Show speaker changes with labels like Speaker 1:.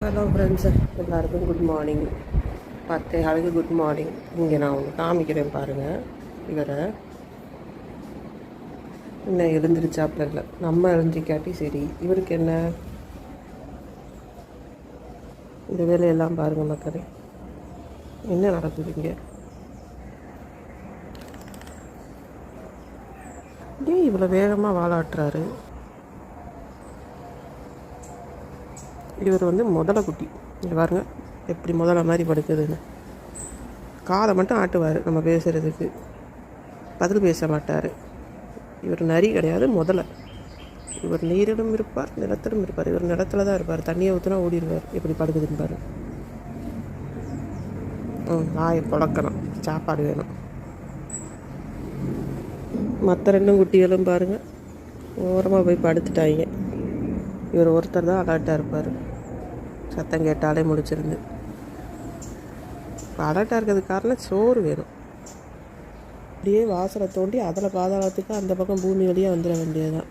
Speaker 1: Hello friends எல்லாருக்கும் good morning பத்தே ஆளுக்கு குட் மார்னிங் இங்கே நான் உங்களுக்கு காமிக்கிறேன் பாருங்கள் இவரை. என்ன எழுந்திரிச்சாப்புல இல்லை. நம்ம எழுந்திரிக்காட்டி சரி. இவருக்கு என்ன? இந்த வேலையெல்லாம் பாருங்கள் மக்களே. என்ன நடக்குது இங்கே? ஏன் இவ்வளோ வேகமாக வாழாட்டுறாரு இவர் வந்து முதலை குட்டி. இங்கே பாருங்க எப்படி முதலை மாதிரி படுக்குதுன்னு. காலை மட்டும் ஆட்டுவார் நம்ம பேசுகிறதுக்கு பதில் பேச மாட்டார். இவர் நரி கிடையாது முதலை. இவர் நீரிலும் இருப்பார் நிலத்திலும் இருப்பார். இவர் நிலத்துல தான் இருப்பார். தண்ணியை ஊற்றினா ஓடிடுவார். எப்படி படுக்குதுன்னு பாரு. ம் நாயை புழக்கணும். சாப்பாடு வேணும். மற்ற ரெண்டும் குட்டிகளும் பாருங்கள் ஓரமாக போய் படுத்துட்டாங்க. இவர் ஒருத்தர் தான் அலர்ட்டாக இருப்பார். சத்தம் கேட்டாலே முடிச்சிருந்து அலர்ட்டாக இருக்கிறதுக்கு காரணம் சோறு வேணும். அப்படியே வாசலை தோண்டி அதில் பாதாளத்துக்கு அந்த பக்கம் பூமி வழியாக வந்துட வேண்டியது தான்